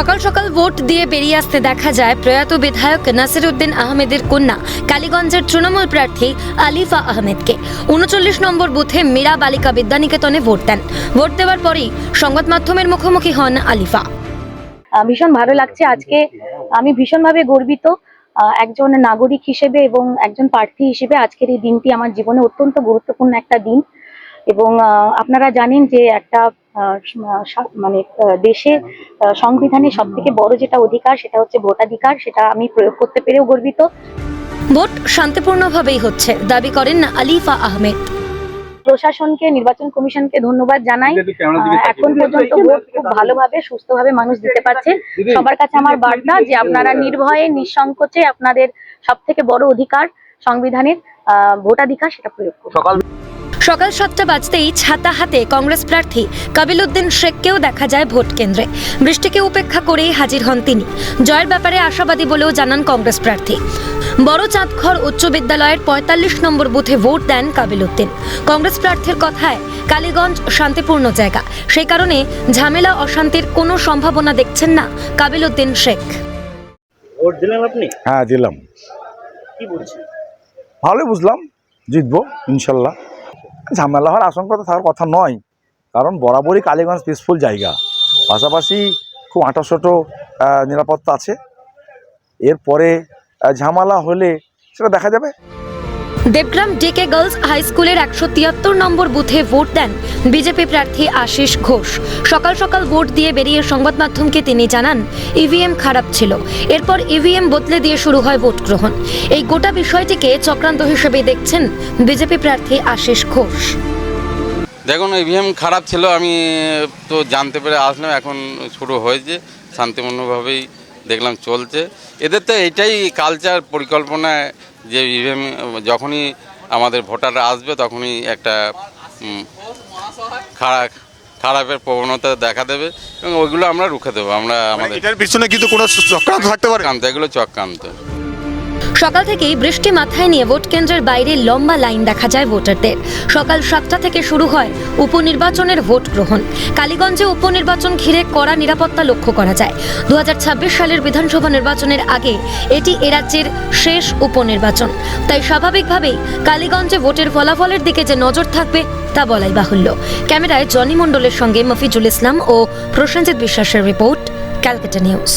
সকাল সকাল ভোট দিয়ে বেরিয়ে আসতে দেখা যায় প্রয়াত বিধায়ক নাসির উদ্দিন আহমেদের কন্যা, কালীগঞ্জের তৃণমূল প্রার্থী আলিফা আহমেদকে। উনচল্লিশ নম্বর বুথে মীরা বালিকা বিদ্যানিকেতনে ভোট দেন। ভোট দেওয়ার পরেই সংবাদ মাধ্যমের মুখোমুখি হন আলিফা। ভীষণ ভালো লাগছে আজকে। আমি ভীষণভাবে গর্বিত একজন নাগরিক হিসেবে এবং একজন প্রার্থী হিসেবে আজকের এই দিনটি আমার জীবনে অত্যন্ত গুরুত্বপূর্ণ একটা দিন। এবং আহ, আপনারা জানেন যে একটা মানে দেশে আহ, সংবিধানের সব থেকে বড় যেটা অধিকার সেটা হচ্ছে ভোটাধিকার সেটা আমি প্রয়োগ করতে পেরেও গর্বিত। ভোট শান্তিপূর্ণভাবেই হচ্ছে দাবি করেন আলিফা আহমেদ। প্রশাসনকে নির্বাচন কমিশনকে ধন্যবাদ জানাই। এখন পর্যন্ত ভোট খুব ভালোভাবে সুস্থভাবে মানুষ দিতে পারছে। সবার কাছে আমার বার্তা যে আপনারা নির্ভয়ে নিঃসংকোচে আপনাদের সব থেকে বড় অধিকার সংবিধানের আহ, ভোটাধিকার সেটা প্রয়োগ করুন। সকাল সাতটা বাজতেই ছাতা হাতে কংগ্রেস প্রার্থী কাবিল উদ্দিন শেখকেও দেখা যায় ভোট কেন্দ্রে। বৃষ্টিকে উপেক্ষা করেই হাজির হন তিনি। জয়ের ব্যাপারে আশাবাদী বলেও জানান কংগ্রেস প্রার্থী। বড় চাঁদখর উচ্চ বিদ্যালয়ের পঁয়তাল্লিশ নম্বর বুথে ভোট দেন কাবিল উদ্দিন কংগ্রেস প্রার্থীর কথায় কালীগঞ্জ শান্তিপূর্ণ জায়গা। সেই কারণে ঝামেলা অশান্তির কোনো সম্ভাবনা দেখছেন না কাবিল উদ্দিন শেখ। ভোট দিলেন আপনি? হ্যাঁ দিলাম। কি বলছেন? ভালোই বুঝলাম জিতবো ইনশাল্লাহ। ঝামেলা হওয়ার আশঙ্কা তো থাকার কথা নয়। কারণ বরাবরই কালীগঞ্জ পিসফুল জায়গা। পাশাপাশি খুব আঁটাশোটো নিরাপত্তা আছে। এরপরে ঝামেলা হলে সেটা দেখা যাবে। দেবগ্রাম ডিকে গার্লস হাই স্কুলের একশো তিয়াত্তর নম্বর বুথে ভোট দেন বিজেপি প্রার্থী আশিস ঘোষ। সকাল সকাল ভোট দিয়ে বেরিয়ে সংবাদ মাধ্যমকে তিনি জানান, ইভিএম খারাপ ছিল। এরপর ইভিএম বদলে দিয়ে শুরু হয় ভোট গ্রহণ। এই গোটা বিষয়টিকে চক্রান্ত হিসেবে দেখছেন বিজেপি প্রার্থী আশিস ঘোষ। দেখুন, ইভিএম খারাপ ছিল, আমি তো জানতে পেরে আসলাম, এখন শুরু হয়েছে, শান্তিপূর্ণভাবেই দেখলাম চলছে। এদের তো এটাই কালচার পরিকল্পনায় যে ইভিএম যখনই আমাদের ভোটাররা আসবে তখনই একটা খারাপ খারাপের প্রবণতা দেখা দেবে এবং ওইগুলো আমরা রুখে দেবো। আমরা আমাদের এটার পিছনে কিন্তু কোনো চক্রান্ত থাকতে পারে? এগুলো চক্রান্ত। সকাল থেকেই বৃষ্টি মাথায় নিয়ে ভোট কেন্দ্রের বাইরে লম্বা লাইন দেখা যায় ভোটারদের। সকাল সাতটা থেকে শুরু হয় উপনির্বাচনের ভোট গ্রহণ। কালীগঞ্জে উপনির্বাচন ঘিরে কড়া নিরাপত্তা লক্ষ্য করা যায়। দু হাজার ছাব্বিশ সালের বিধানসভা নির্বাচনের আগে এটি এ রাজ্যের শেষ উপনির্বাচন। তাই স্বাভাবিকভাবেই কালীগঞ্জে ভোটের ফলাফলের দিকে যে নজর থাকবে তা বলাই বাহুল্য। ক্যামেরায় জনি মণ্ডলের সঙ্গে মফিজুল ইসলাম ও প্রসেনজিৎ বিশ্বাসের রিপোর্ট, ক্যালকাটা নিউজ।